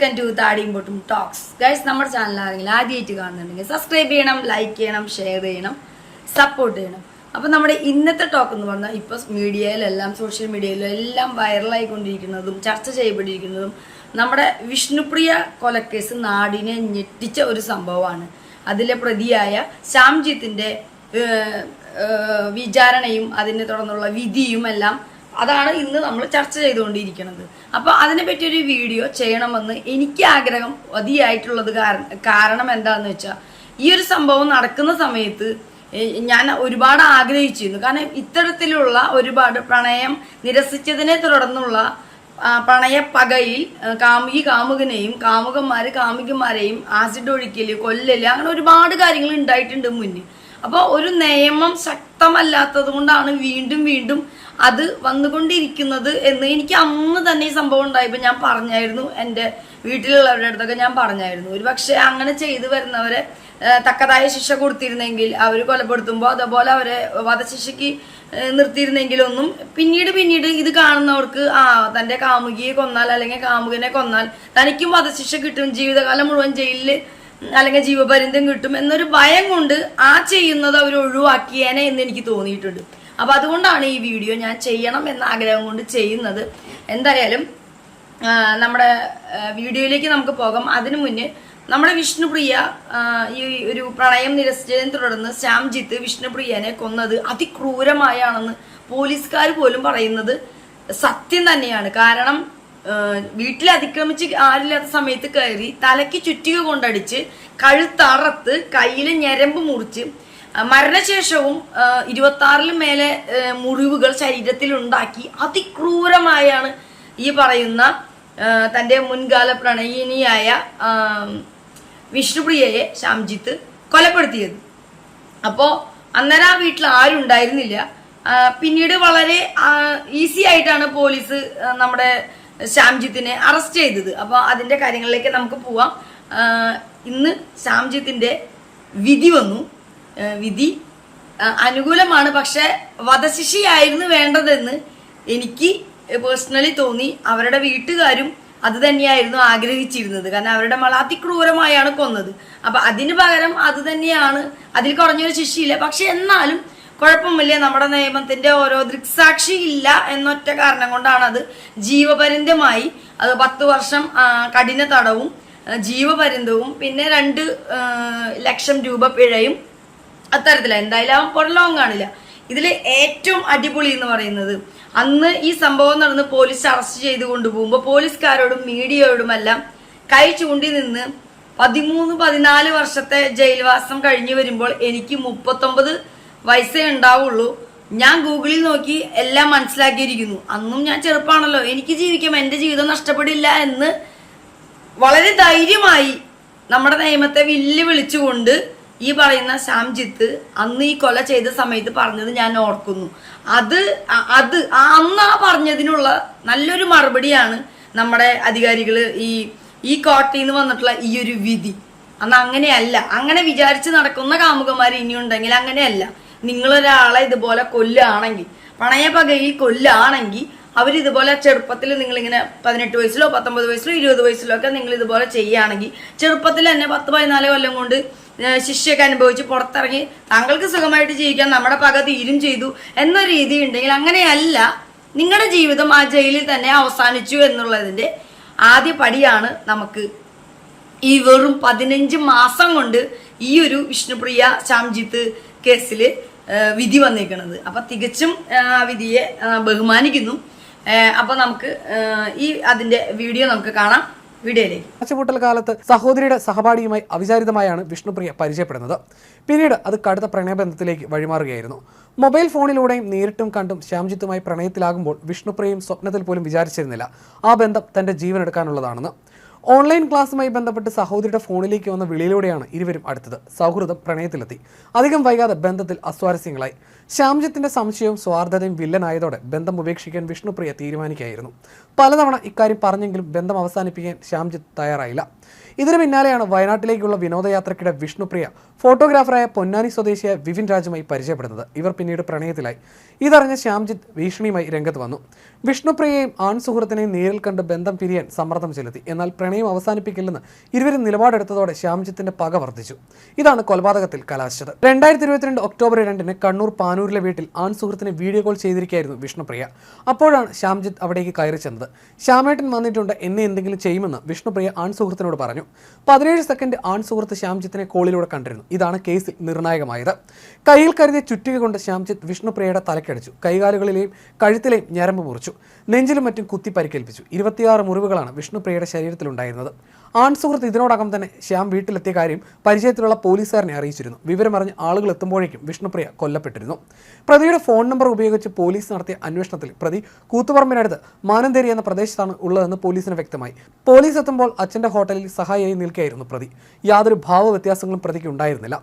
Welcome to താടിയുമ്പോട്ടും talks guys നമ്മുടെ channel ആരെങ്കിലും ആദ്യമായിട്ട് കാണുന്നുണ്ടെങ്കിൽ സബ്സ്ക്രൈബ് ചെയ്യണം ലൈക്ക് ചെയ്യണം ഷെയർ ചെയ്യണം സപ്പോർട്ട് ചെയ്യണം. അപ്പം നമ്മുടെ ഇന്നത്തെ ടോക്ക് എന്ന് പറഞ്ഞാൽ ഇപ്പോൾ മീഡിയയിലെല്ലാം സോഷ്യൽ മീഡിയയിലും എല്ലാം വൈറലായിക്കൊണ്ടിരിക്കുന്നതും ചർച്ച ചെയ്യപ്പെട്ടിരിക്കുന്നതും നമ്മുടെ വിഷ്ണുപ്രിയ കൊലക്കേസ് നാടിനെ ഞെട്ടിച്ച ഒരു സംഭവമാണ്. അതിലെ പ്രതിയായ ശ്യാംജിത്തിന്റെ വിചാരണയും അതിനെ തുടർന്നുള്ള വിധിയും എല്ലാം അതാണ് ഇന്ന് നമ്മൾ ചർച്ച ചെയ്തുകൊണ്ടിരിക്കുന്നത്. അപ്പോൾ അതിനെ പറ്റി ഒരു വീഡിയോ ചെയ്യണമെന്ന് എനിക്ക് ആഗ്രഹം അതിയായിട്ടുള്ളത് കാരണം എന്താണെന്ന് വെച്ചാൽ ഈ ഒരു സംഭവം നടക്കുന്ന സമയത്ത് ഞാൻ ഒരുപാട് ആഗ്രഹിച്ചിരുന്നു. കാരണം ഇത്തരത്തിലുള്ള ഒരുപാട് പ്രണയം നിരസിച്ചതിനെ തുടർന്നുള്ള പ്രണയ പകയിൽ കാമുകി കാമുകനെയും കാമുകന്മാര് കാമുകിമാരെയും ആസിഡ് ഒഴിക്കൽ കൊല്ലല് അങ്ങനെ ഒരുപാട് കാര്യങ്ങൾ ഉണ്ടായിട്ടുണ്ട് മുന്നേ അപ്പോൾ ഒരു നിയമം ശക്തമല്ലാത്തത് കൊണ്ടാണ് വീണ്ടും വീണ്ടും അത് വന്നുകൊണ്ടിരിക്കുന്നത് എന്ന് എനിക്ക് അന്ന് തന്നെ ഈ സംഭവം ഉണ്ടായപ്പോൾ ഞാൻ പറഞ്ഞായിരുന്നു. എന്റെ വീട്ടിലുള്ളവരുടെ അടുത്തൊക്കെ ഞാൻ പറഞ്ഞായിരുന്നു. ഒരു പക്ഷേ അങ്ങനെ ചെയ്തു വരുന്നവരെ തക്കതായ ശിക്ഷ കൊടുത്തിരുന്നെങ്കിൽ അവർ കൊലപ്പെടുത്തുമ്പോൾ അതേപോലെ അവരെ വധശിക്ഷയ്ക്ക് നിർത്തിയിരുന്നെങ്കിലൊന്നും പിന്നീട് പിന്നീട് ഇത് കാണുന്നവർക്ക് ആ തന്റെ കാമുകിയെ കൊന്നാൽ അല്ലെങ്കിൽ കാമുകനെ കൊന്നാൽ തനിക്കും വധശിക്ഷ കിട്ടും. ജീവിതകാലം മുഴുവൻ ജയിലിൽ അല്ലെങ്കിൽ ജീവപര്യന്തം കിട്ടും എന്നൊരു ഭയം കൊണ്ട് ആ ചെയ്യുന്നത് അവർ ഒഴിവാക്കിയേനെ എന്ന് എനിക്ക് തോന്നിയിട്ടുണ്ട്. അപ്പൊ അതുകൊണ്ടാണ് ഈ വീഡിയോ ഞാൻ ചെയ്യണം എന്ന ആഗ്രഹം കൊണ്ട് ചെയ്യുന്നത്. എന്തായാലും നമ്മുടെ വീഡിയോയിലേക്ക് നമുക്ക് പോകാം. അതിനു മുന്നേ നമ്മുടെ വിഷ്ണുപ്രിയ ഈ ഒരു പ്രണയം നിരസിച്ചതിനെ തുടർന്ന് ശ്യാംജിത്ത് വിഷ്ണുപ്രിയനെ കൊന്നത് അതിക്രൂരമായാണെന്ന് പോലീസുകാർ പോലും പറയുന്നത് സത്യം തന്നെയാണ്. കാരണം വീട്ടിൽ അതിക്രമിച്ച് ആരില്ലാത്ത സമയത്ത് കയറി തലയ്ക്ക് ചുറ്റിക കൊണ്ടടിച്ച് കഴുത്തറത്ത് കയ്യിൽ ഞരമ്പ് മുറിച്ച് മരണശേഷവും ഇരുപത്തി ആറിലും മേലെ മുറിവുകൾ ശരീരത്തിൽ ഉണ്ടാക്കി അതിക്രൂരമായാണ് ഈ പറയുന്ന തന്റെ മുൻകാല പ്രണയിനിയായ വിഷ്ണുപ്രിയയെ ശ്യാംജിത്ത് കൊലപ്പെടുത്തിയത്. അപ്പോൾ അന്നേരം ആ വീട്ടിൽ ആരും ഉണ്ടായിരുന്നില്ല. പിന്നീട് വളരെ ഈസി ആയിട്ടാണ് പോലീസ് നമ്മുടെ ശ്യാംജിത്തിനെ അറസ്റ്റ് ചെയ്തത്. അപ്പോൾ അതിന്റെ കാര്യങ്ങളിലേക്ക് നമുക്ക് പോവാം. ഇന്ന് ശ്യാംജിത്തിന്റെ വിധി വന്നു. വിധി അനുകൂലമാണ്. പക്ഷെ വധശിക്ഷയായിരുന്നു വേണ്ടതെന്ന് എനിക്ക് പേഴ്സണലി തോന്നി. അവരുടെ വീട്ടുകാരും അത് തന്നെയായിരുന്നു ആഗ്രഹിച്ചിരുന്നത്. കാരണം അവരുടെ മള അതിക്രൂരമായാണ് കൊന്നത്. അപ്പൊ അതിന് പകരം അത് തന്നെയാണ്. അതിൽ കുറഞ്ഞൊരു ശിക്ഷയില്ല. പക്ഷെ എന്നാലും കുഴപ്പമില്ല നമ്മുടെ നിയമത്തിന്റെ ഓരോ ദൃക്സാക്ഷി ഇല്ല എന്നൊറ്റ കാരണം കൊണ്ടാണ് അത് ജീവപര്യന്തമായി. അത് പത്ത് വർഷം കഠിന തടവും ജീവപര്യന്തവും പിന്നെ രണ്ട് ലക്ഷം രൂപ പിഴയും അത്തരത്തില. എന്തായാലും അവൻ പുറലോകം കാണില്ല. ഇതിൽ ഏറ്റവും അടിപൊളി എന്ന് പറയുന്നത് അന്ന് ഈ സംഭവം നടന്ന് പോലീസ് അറസ്റ്റ് ചെയ്ത് കൊണ്ടുപോകുമ്പോൾ പോലീസുകാരോടും മീഡിയയോടുമെല്ലാം കൈ ചൂണ്ടി നിന്ന് പതിമൂന്ന് പതിനാല് വർഷത്തെ ജയിൽവാസം കഴിഞ്ഞു വരുമ്പോൾ എനിക്ക് മുപ്പത്തൊമ്പത് വയസ്സേ ഉണ്ടാവുള്ളൂ. ഞാൻ ഗൂഗിളിൽ നോക്കി എല്ലാം മനസ്സിലാക്കിയിരിക്കുന്നു. അന്നും ഞാൻ ചെറുപ്പമാണല്ലോ എനിക്ക് ജീവിക്കാം എന്റെ ജീവിതം നഷ്ടപ്പെടില്ല എന്ന് വളരെ ധൈര്യമായി നമ്മുടെ നിയമത്തെ വില്ല് വിളിച്ചുകൊണ്ട് ഈ പറയുന്ന ശ്യാംജിത്ത് അന്ന് ഈ കൊല ചെയ്ത സമയത്ത് പറഞ്ഞത് ഞാൻ ഓർക്കുന്നു. അത് അത് അന്ന് ആ പറഞ്ഞതിനുള്ള നല്ലൊരു മറുപടിയാണ് നമ്മുടെ അധികാരികൾ ഈ ഈ കോട്ടയിൽ നിന്ന് വന്നിട്ടുള്ള ഈ ഒരു വിധി. അന്ന് അങ്ങനെയല്ല. അങ്ങനെ വിചാരിച്ച് നടക്കുന്ന കാമുകന്മാർ ഇനിയുണ്ടെങ്കിൽ അങ്ങനെയല്ല. നിങ്ങളൊരാളെ ഇതുപോലെ കൊല്ലുകയാണെങ്കിൽ പണയപകയിൽ കൊല്ലുകയാണെങ്കിൽ അവരിതുപോലെ ചെറുപ്പത്തിൽ നിങ്ങളിങ്ങനെ പതിനെട്ട് വയസ്സിലോ പത്തൊമ്പത് വയസ്സിലോ ഇരുപത് വയസ്സിലോ ഒക്കെ നിങ്ങൾ ഇതുപോലെ ചെയ്യുകയാണെങ്കിൽ ചെറുപ്പത്തിൽ തന്നെ പത്ത് പതിനാല് കൊല്ലം കൊണ്ട് ശിഷ്യൊക്കെ അനുഭവിച്ച് പുറത്തിറങ്ങി താങ്കൾക്ക് സുഖമായിട്ട് ജീവിക്കാൻ നമ്മുടെ പക തീരും ചെയ്തു എന്ന രീതി ഉണ്ടെങ്കിൽ അങ്ങനെയല്ല നിങ്ങളുടെ ജീവിതം ആ ജയിലിൽ തന്നെ അവസാനിച്ചു എന്നുള്ളതിന്റെ ആദ്യ പടിയാണ് നമുക്ക് ഈ വെറും പതിനഞ്ച് മാസം കൊണ്ട് ഈ ഒരു വിഷ്ണുപ്രിയ ശ്യാംജിത്ത് കേസിൽ വിധി വന്നിരിക്കുന്നത് അപ്പൊ തികച്ചും ആ, വിധിയെ ബഹുമാനിക്കുന്നു. അപ്പം നമുക്ക് ഈ അതിന്റെ വീഡിയോ നമുക്ക് കാണാം. അച്ചുപൂട്ടൽ കാലത്ത് സഹോദരിയുടെ സഹപാഠിയുമായി അവിചാരിതമായാണ് വിഷ്ണുപ്രിയ പരിചയപ്പെടുന്നത്. പിന്നീട് അത് കടുത്ത പ്രണയബന്ധത്തിലേക്ക് വഴിമാറുകയായിരുന്നു. മൊബൈൽ ഫോണിലൂടെയും നേരിട്ടും കണ്ടും ശ്യാംജിത്തുമായി പ്രണയത്തിലാകുമ്പോൾ വിഷ്ണുപ്രിയയും സ്വപ്നത്തിൽ പോലും വിചാരിച്ചിരുന്നില്ല. ആ ബന്ധം തന്റെ ജീവൻ എടുക്കാനുള്ളതാണെന്ന് ഓൺലൈൻ ക്ലാസ്സുമായി ബന്ധപ്പെട്ട് സഹോദരിയുടെ ഫോണിലേക്ക് വന്ന വിളിയിലൂടെയാണ് ഇരുവരും അടുത്തത്. സൗഹൃദം പ്രണയത്തിലെത്തി. അധികം വൈകാതെ ബന്ധത്തിൽ അസ്വാരസ്യങ്ങളായി. ശ്യാംജിത്തിന്റെ സംശയവും സ്വാർത്ഥതയും വില്ലനായതോടെ ബന്ധം ഉപേക്ഷിക്കാൻ വിഷ്ണുപ്രിയ തീരുമാനിക്കുകയായിരുന്നു. പലതവണ ഇക്കാര്യം പറഞ്ഞെങ്കിലും ബന്ധം അവസാനിപ്പിക്കാൻ ശ്യാംജിത്ത് തയ്യാറായില്ല. ഇതിനു പിന്നാലെയാണ് വയനാട്ടിലേക്കുള്ള വിനോദയാത്രയ്ക്കിടെ വിഷ്ണുപ്രിയ ഫോട്ടോഗ്രാഫറായ പൊന്നാനി സ്വദേശിയായ വിവിൻ രാജുമായി പരിചയപ്പെടുന്നത്. ഇവർ പിന്നീട് പ്രണയത്തിലായി. ഇതറിഞ്ഞ ശ്യാംജിത്ത് ഭീഷണിയുമായി രംഗത്ത് വന്നു. വിഷ്ണുപ്രിയയും ആൺ സുഹൃത്തിനെയും നേരിൽ കണ്ട് ബന്ധം പിരിയാൻ സമ്മർദ്ദം ചെലുത്തി. എന്നാൽ പ്രണയം അവസാനിപ്പിക്കില്ലെന്ന് ഇരുവരും നിലപാടെടുത്തതോടെ ശ്യാംജിത്തിന്റെ പക വർദ്ധിച്ചു. ഇതാണ് കൊലപാതകത്തിൽ കലാശിച്ചത്. രണ്ടായിരത്തി ഇരുപത്തിരണ്ട് ഒക്ടോബർ രണ്ടിന് കണ്ണൂർ പാനൂരിലെ വീട്ടിൽ ആൺ സുഹൃത്തിനെ വീഡിയോ കോൾ ചെയ്തിരിക്കുകയായിരുന്നു വിഷ്ണുപ്രിയ. അപ്പോഴാണ് ശ്യാംജിത്ത് അവിടേക്ക് കയറി ചെന്നത്. ശ്യാമേട്ടൻ വന്നിട്ടുണ്ട് എന്നെ എന്തെങ്കിലും ചെയ്യുമെന്ന് വിഷ്ണുപ്രിയ ആൺ സുഹൃത്തിനോട് പറഞ്ഞു. പതിനേഴ് സെക്കൻഡ് ആൺ സുഹൃത്ത് ശ്യാംജിത്തിനെ കോളിലൂടെ കണ്ടിരുന്നു. ഇതാണ് കേസിൽ നിർണായകമായത്. കയ്യിൽ കരുതിയ ചുറ്റിക കൊണ്ട് ശ്യാംജിത്ത് വിഷ്ണുപ്രിയയുടെ തലക്കടിച്ചു. കൈകാലുകളിലെയും കഴുത്തിലെയും ഞരമ്പ് മുറിച്ചു. നെഞ്ചിലും മറ്റും കുത്തി പരിക്കേൽപ്പിച്ചു. ഇരുപത്തിയാറ് മുറിവുകളാണ് വിഷ്ണുപ്രിയയുടെ ശരീരത്തിലുണ്ടായിരുന്നത്. ആൺ സുഹൃത്ത് ഇതിനോടകം തന്നെ ശ്യാം വീട്ടിലെത്തിയ കാര്യം പരിചയത്തിലുള്ള പോലീസുകാരനെ അറിയിച്ചിരുന്നു. വിവരമറിഞ്ഞ് ആളുകൾ എത്തുമ്പോഴേക്കും വിഷ്ണുപ്രിയ കൊല്ലപ്പെട്ടിരുന്നു. പ്രതിയുടെ ഫോൺ നമ്പർ ഉപയോഗിച്ച് പോലീസ് നടത്തിയ അന്വേഷണത്തിൽ പ്രതി കൂത്തുപറമ്പിനടുത്ത് മാനന്തേരി എന്ന പ്രദേശത്താണ് ഉള്ളതെന്ന് പോലീസിന് വ്യക്തമായി. പോലീസ് എത്തുമ്പോൾ അച്ഛന്റെ ഹോട്ടലിൽ സഹായിയായി നിൽക്കുകയായിരുന്നു പ്രതി. യാതൊരു ഭാവ വ്യത്യാസങ്ങളും പ്രതിക്ക് ഉണ്ടായിരുന്നില്ല.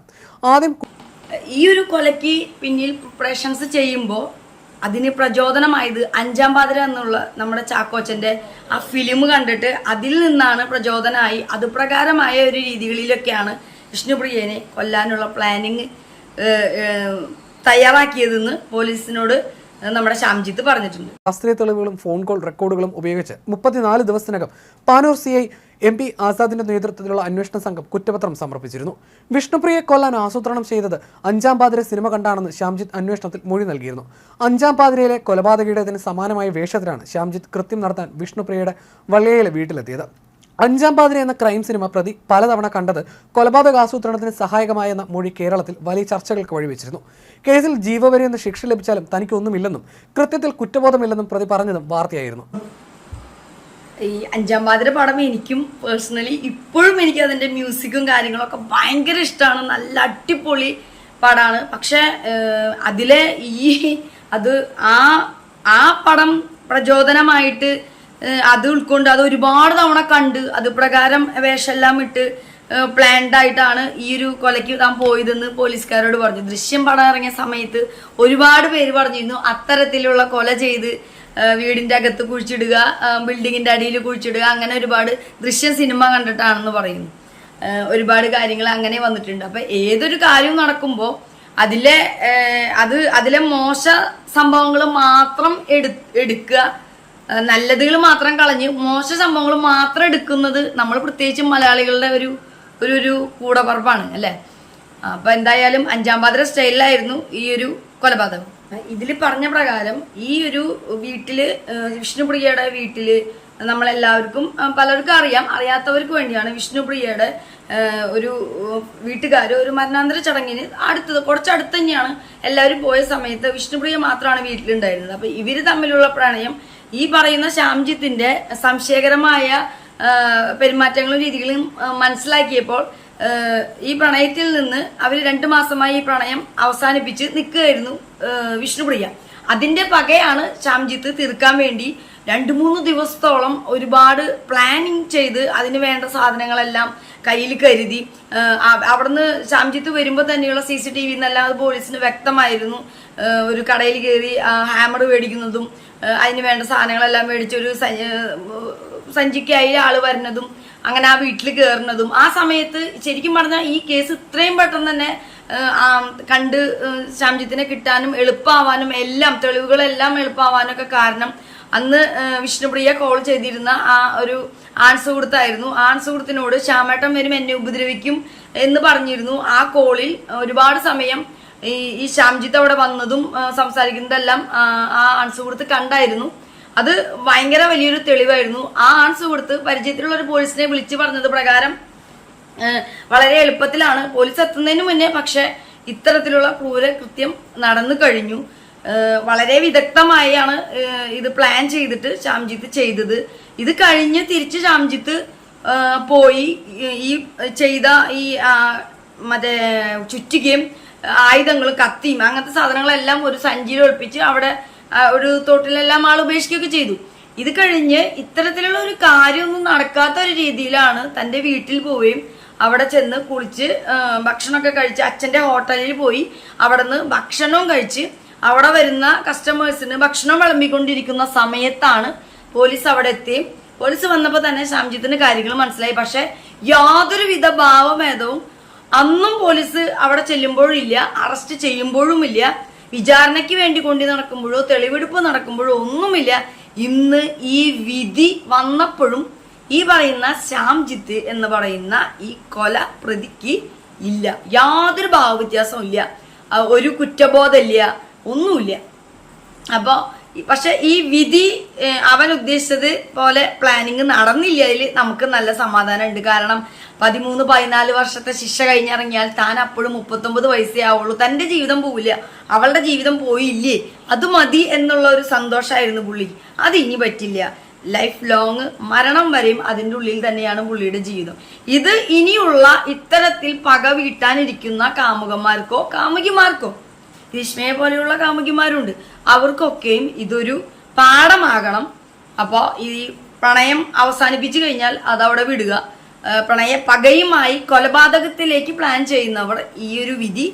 ആദ്യം ഈ ഒരു കൊലയ്ക്ക് പിന്നിൽ പ്രിപ്പറേഷൻസ് ചെയ്യുമ്പോൾ അതിന് പ്രചോദനമായത് അഞ്ചാം പാതിര എന്നുള്ള നമ്മുടെ ചാക്കോച്ചന്റെ ആ ഫിലിം കണ്ടിട്ട് അതിൽ നിന്നാണ് പ്രചോദനമായി. അതുപ്രകാരമായ ഒരു രീതികളിലൊക്കെയാണ് വിഷ്ണുപ്രിയനെ കൊല്ലാനുള്ള പ്ലാനിങ് തയ്യാറാക്കിയതെന്ന് പോലീസിനോട് നമ്മുടെ ശ്യാംജിത്ത് പറഞ്ഞിട്ടുണ്ട്. ശാസ്ത്രീയ തെളിവുകളും ഫോൺ കോൾ റെക്കോർഡുകളും ഉപയോഗിച്ച് മുപ്പത്തിനാല് ദിവസത്തിനകം Panoor C I M P ആസാദിന്റെ നേതൃത്വത്തിലുള്ള അന്വേഷണ സംഘം കുറ്റപത്രം സമർപ്പിച്ചിരുന്നു. വിഷ്ണുപ്രിയെ കൊല്ലാൻ ആസൂത്രണം ചെയ്തത് അഞ്ചാം പാതിര സിനിമ കണ്ടാണെന്ന് ശ്യാംജിത്ത് അന്വേഷണത്തിൽ മൊഴി നൽകിയിരുന്നു. അഞ്ചാം പാതിരയിലെ കൊലപാതകയുടേതിന് സമാനമായ വേഷത്തിലാണ് ശ്യാംജിത്ത് കൃത്യം നടത്താൻ വിഷ്ണുപ്രിയയുടെ വള്ളിയയിലെ വീട്ടിലെത്തിയത്. അഞ്ചാം പാതിര എന്ന ക്രൈം സിനിമ പ്രതി പലതവണ കണ്ടത് കൊലപാതക ആസൂത്രണത്തിന് സഹായകമായ എന്ന മൊഴി കേരളത്തിൽ വലിയ ചർച്ചകൾക്ക് വഴിവെച്ചിരുന്നു. കേസിൽ ജീവപര്യന്ത ശിക്ഷ ലഭിച്ചാലും തനിക്കൊന്നുമില്ലെന്നും കൃത്യത്തിൽ കുറ്റബോധമില്ലെന്നും പ്രതി പറഞ്ഞതും വാർത്തയായിരുന്നു. ഈ അഞ്ചാം പാതിര പടം എനിക്കും പേഴ്സണലി ഇപ്പോഴും എനിക്ക് അതിന്റെ മ്യൂസിക്കും കാര്യങ്ങളൊക്കെ ഭയങ്കര ഇഷ്ടമാണ് നല്ല അടിപൊളി പടമാണ് പക്ഷെ അതിലെ ഈ അത് ആ ആ പടം പ്രചോദനമായിട്ട് അത് ഉൾക്കൊണ്ട് അത് ഒരുപാട് തവണ കണ്ട് അത് പ്രകാരം വേഷമെല്ലാം ഇട്ട് പ്ലാൻഡ് ആയിട്ടാണ് ഈ ഒരു കൊലയ്ക്ക് താൻ പോയതെന്ന് പോലീസുകാരോട് പറഞ്ഞു. ദൃശ്യം പടം ഇറങ്ങിയ സമയത്ത് ഒരുപാട് പേര് പറഞ്ഞിരുന്നു അത്തരത്തിലുള്ള കൊല ചെയ്ത് വീടിന്റെ അകത്ത് കുഴിച്ചിടുക ബിൽഡിങ്ങിന്റെ അടിയിൽ കുഴിച്ചിടുക അങ്ങനെ ഒരുപാട് ദൃശ്യ സിനിമ കണ്ടിട്ടാണെന്ന് പറയുന്നു. ഒരുപാട് കാര്യങ്ങൾ അങ്ങനെ വന്നിട്ടുണ്ട്. അപ്പൊ ഏതൊരു കാര്യവും നടക്കുമ്പോൾ അതിലെ അത് അതിലെ മോശ സംഭവങ്ങൾ മാത്രം എടു എടുക്കുക നല്ലതുകൾ മാത്രം കളഞ്ഞ് മോശ സംഭവങ്ങൾ മാത്രം എടുക്കുന്നത് നമ്മൾ പ്രത്യേകിച്ച് മലയാളികളുടെ ഒരു ഒരു ഒരു കൂടപ്പറപ്പാണ് അല്ലേ? അപ്പൊ എന്തായാലും അഞ്ചാം പാതിര സ്റ്റൈലിലായിരുന്നു ഈ ഒരു കൊലപാതകം. ഇതിൽ പറഞ്ഞ പ്രകാരം ഈ ഒരു വീട്ടിൽ വിഷ്ണുപ്രിയയുടെ വീട്ടിൽ നമ്മളെല്ലാവർക്കും പലർക്കും അറിയാം. അറിയാത്തവർക്ക് വേണ്ടിയാണ് വിഷ്ണുപ്രിയയുടെ ഒരു വീട്ടുകാർ ഒരു മരണാന്തര ചടങ്ങിന് അടുത്തത് കുറച്ചടുത്ത് തന്നെയാണ് എല്ലാവരും പോയ സമയത്ത് വിഷ്ണുപ്രിയ മാത്രമാണ് വീട്ടിലുണ്ടായിരുന്നത്. അപ്പൊ ഇവർ തമ്മിലുള്ള പ്രണയം ഈ പറയുന്ന ശ്യാംജിത്തിന്റെ സംശയകരമായ പെരുമാറ്റങ്ങളും രീതികളും മനസ്സിലാക്കിയപ്പോൾ ഈ പ്രണയത്തിൽ നിന്ന് അവർ രണ്ടു മാസമായി ഈ പ്രണയം അവസാനിപ്പിച്ച് നിൽക്കുകയായിരുന്നു വിഷ്ണുപ്രിയ. അതിന്റെ പകയാണ് ശ്യാംജിത്ത് തീർക്കാൻ വേണ്ടി രണ്ടു മൂന്ന് ദിവസത്തോളം ഒരുപാട് പ്ലാനിങ് ചെയ്ത് അതിന് വേണ്ട സാധനങ്ങളെല്ലാം കയ്യിൽ കരുതി. അവിടുന്ന് ശാംജിത്ത് വരുമ്പോൾ തന്നെയുള്ള സി സി ടി വി എന്നെല്ലാം അത് പോലീസിന് വ്യക്തമായിരുന്നു. ഒരു കടയിൽ കയറി ഹാമർ മേടിക്കുന്നതും അതിന് വേണ്ട സാധനങ്ങളെല്ലാം മേടിച്ചൊരു സഞ്ചിക്കായി ആൾ വരുന്നതും അങ്ങനെ ആ വീട്ടിൽ കയറുന്നതും ആ സമയത്ത് ശരിക്കും പറഞ്ഞാൽ ഈ കേസ് ഇത്രയും പെട്ടെന്ന് തന്നെ കണ്ട് ശ്യാംജിത്തിനെ കിട്ടാനും എളുപ്പമാവാനും എല്ലാം തെളിവുകളെല്ലാം എളുപ്പമാവാനൊക്കെ കാരണം അന്ന് വിഷ്ണുപ്രിയ കോൾ ചെയ്തിരുന്ന ആ ഒരു ആൺ സുഹൃത്തായിരുന്നു ആൺ സുഹൃത്തിനോട് ശ്യാമേട്ടൻ വരും എന്നെ ഉപദ്രവിക്കും എന്ന് പറഞ്ഞിരുന്നു. ആ കോളിൽ ഒരുപാട് സമയം ഈ ഈ ശ്യാംജിത്ത് അവിടെ വന്നതും സംസാരിക്കുന്നതെല്ലാം ആ, ആൺസുഹൃത്ത് ആൺ സുഹൃത്ത് കണ്ടായിരുന്നു. അത് ഭയങ്കര വലിയൊരു തെളിവായിരുന്നു. ആ ആൺ സുഹൃത്ത് പരിചയത്തിലുള്ള ഒരു പോലീസിനെ വിളിച്ചു പറഞ്ഞത് പ്രകാരം വളരെ എളുപ്പത്തിലാണ്. പോലീസ് എത്തുന്നതിന് മുന്നേ പക്ഷെ ഇത്തരത്തിലുള്ള ക്രൂര കൃത്യം നടന്നു കഴിഞ്ഞു. വളരെ വിദഗ്ധമായാണ് ഇത് പ്ലാൻ ചെയ്തിട്ട് ശ്യാംജിത്ത് ചെയ്തത്. ഇത് കഴിഞ്ഞ് തിരിച്ച് ശ്യാംജിത്ത് പോയി ഈ- ചെയ്ത ഈ മറ്റേ ചുറ്റികയും ആയുധങ്ങളും കത്തിയും അങ്ങനത്തെ സാധനങ്ങളെല്ലാം ഒരു സഞ്ചിയിൽ ഒളിപ്പിച്ച് അവിടെ ഒരു തോട്ടിലെല്ലാം ആൾ ഉപേക്ഷിക്കുകയൊക്കെ ചെയ്തു. ഇത് കഴിഞ്ഞ് ഇത്തരത്തിലുള്ള ഒരു കാര്യമൊന്നും നടക്കാത്ത ഒരു രീതിയിലാണ് തന്റെ വീട്ടിൽ പോവുകയും അവിടെ ചെന്ന് കുളിച്ച് ഭക്ഷണമൊക്കെ കഴിച്ച് അച്ഛന്റെ ഹോട്ടലിൽ പോയി അവിടെ നിന്ന് ഭക്ഷണവും കഴിച്ച് അവിടെ വരുന്ന കസ്റ്റമേഴ്സിന് ഭക്ഷണം വിളമ്പിക്കൊണ്ടിരിക്കുന്ന സമയത്താണ് പോലീസ് അവിടെ എത്തി. പോലീസ് വന്നപ്പോൾ തന്നെ ശ്യാംജിത്തിന് കാര്യങ്ങൾ മനസ്സിലായി. പക്ഷെ യാതൊരുവിധ ഭാവഭേദവും അന്നും പോലീസ് അവിടെ ചെല്ലുമ്പോഴില്ല അറസ്റ്റ് ചെയ്യുമ്പോഴും ഇല്ല വിചാരണയ്ക്ക് വേണ്ടി കൊണ്ടു നടക്കുമ്പോഴോ തെളിവെടുപ്പ് നടക്കുമ്പോഴോ ഒന്നുമില്ല. ഇന്ന് ഈ വിധി വന്നപ്പോഴും ഈ പറയുന്ന ശ്യാംജിത്ത് എന്ന് പറയുന്ന ഈ കൊല പ്രതിക്ക് ഇല്ല. യാതൊരു ഭാവവ്യത്യാസവും ഇല്ല. ഒരു കുറ്റബോധമില്ല. ഒന്നുമില്ല. അപ്പോൾ പക്ഷെ ഈ വിധി അവൻ ഉദ്ദേശിച്ചത് പോലെ പ്ലാനിങ് നടന്നില്ല. അതിൽ നമുക്ക് നല്ല സമാധാനം ഉണ്ട് കാരണം പതിമൂന്ന് പതിനാല് വർഷത്തെ ശിക്ഷ കഴിഞ്ഞിറങ്ങിയാൽ താൻ അപ്പോഴും മുപ്പത്തൊമ്പത് വയസ്സേ ആവുള്ളൂ. തന്റെ ജീവിതം പോവില്ല. അവളുടെ ജീവിതം പോയില്ലേ? അത് മതി എന്നുള്ള ഒരു സന്തോഷമായിരുന്നു പുള്ളി. അത് ഇനി പറ്റില്ല. ലൈഫ് ലോങ് മരണം വരെയും അതിന്റെ ഉള്ളിൽ തന്നെയാണ് പുള്ളിയുടെ ജീവിതം. ഇത് ഇനിയുള്ള ഇത്തരത്തിൽ പക വീട്ടാനിരിക്കുന്ന കാമുകന്മാർക്കോ കാമുകിമാർക്കോ ഗ്രീഷ്മയെ പോലെയുള്ള കാമുകിമാരുണ്ട്. അവർക്കൊക്കെയും ഇതൊരു പാഠമാകണം. അപ്പോൾ ഈ പ്രണയം അവസാനിപ്പിച്ചു കഴിഞ്ഞാൽ അതവിടെ വിടുക. പ്രണയ പകയുമായി കൊലപാതകത്തിലേക്ക് പ്ലാൻ ചെയ്യുന്നവർ ഈ ഒരു വിധി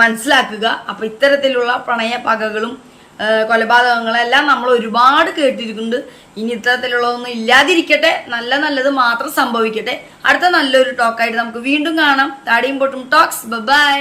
മനസ്സിലാക്കുക. അപ്പൊ ഇത്തരത്തിലുള്ള പ്രണയ പകകളും കൊലപാതകങ്ങളും കൊലപാതകങ്ങളെല്ലാം നമ്മൾ ഒരുപാട് കേട്ടിരിക്കുന്നുണ്ട്. ഇനി ഇത്തരത്തിലുള്ളതൊന്നും ഇല്ലാതിരിക്കട്ടെ. നല്ല നല്ലത് മാത്രം സംഭവിക്കട്ടെ. അടുത്ത നല്ലൊരു ടോക്കായിട്ട് നമുക്ക് വീണ്ടും കാണാം. താടിയും പൊട്ടും ടോക്സ് ബൈ